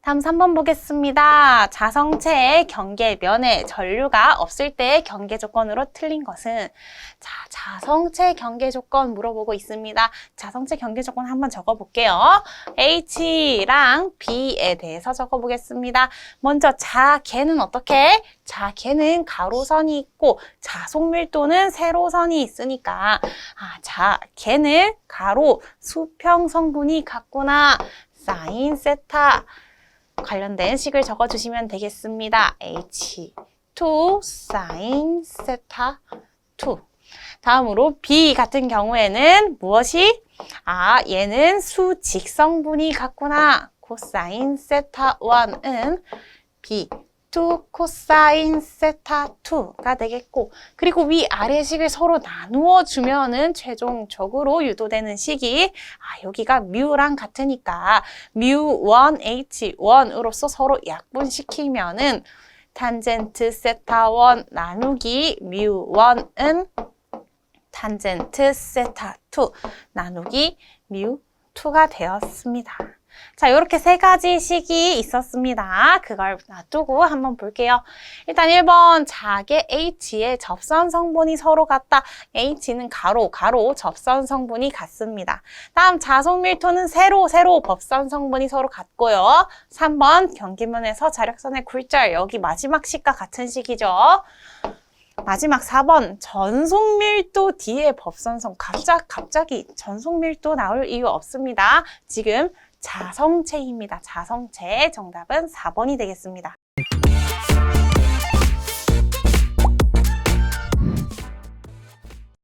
다음 3번 보겠습니다. 자성체의 경계면에 전류가 없을 때의 경계 조건으로 틀린 것은 자, 자성체 경계 조건 물어보고 있습니다. 자성체 경계 조건 한번 적어 볼게요. H랑 B에 대해서 적어 보겠습니다. 먼저 자개는 어떻게? 자개는 가로선이 있고 자속 밀도는 세로선이 있으니까 아, 자개는 가로 수평 성분이 같구나. 사인 세타 관련된 식을 적어주시면 되겠습니다. H2 sin 세타 2 다음으로 B 같은 경우에는 무엇이? 아, 얘는 수직성분이 같구나. 코사인 세타 1은 B 2 코사인 세타 2가 되겠고 그리고 위아래식을 서로 나누어 주면은 최종적으로 유도되는 식이 아 여기가 뮤랑 같으니까 뮤 1 H1으로서 서로 약분시키면은 탄젠트 세타 1 나누기 뮤 1은 탄젠트 세타 2 나누기 뮤 2가 되었습니다. 자, 이렇게 세 가지 식이 있었습니다. 그걸 놔두고 한번 볼게요. 일단 1번 자개 H의 접선 성분이 서로 같다. H는 가로, 가로 접선 성분이 같습니다. 다음 자속 밀도는 세로, 세로 법선 성분이 서로 같고요. 3번 경계면에서 자력선의 굴절 여기 마지막 식과 같은 식이죠. 마지막 4번 전속 밀도 뒤에 법선성 갑작 갑자기 전속 밀도 나올 이유 없습니다. 지금 자성체입니다. 자성체 정답은 4번이 되겠습니다.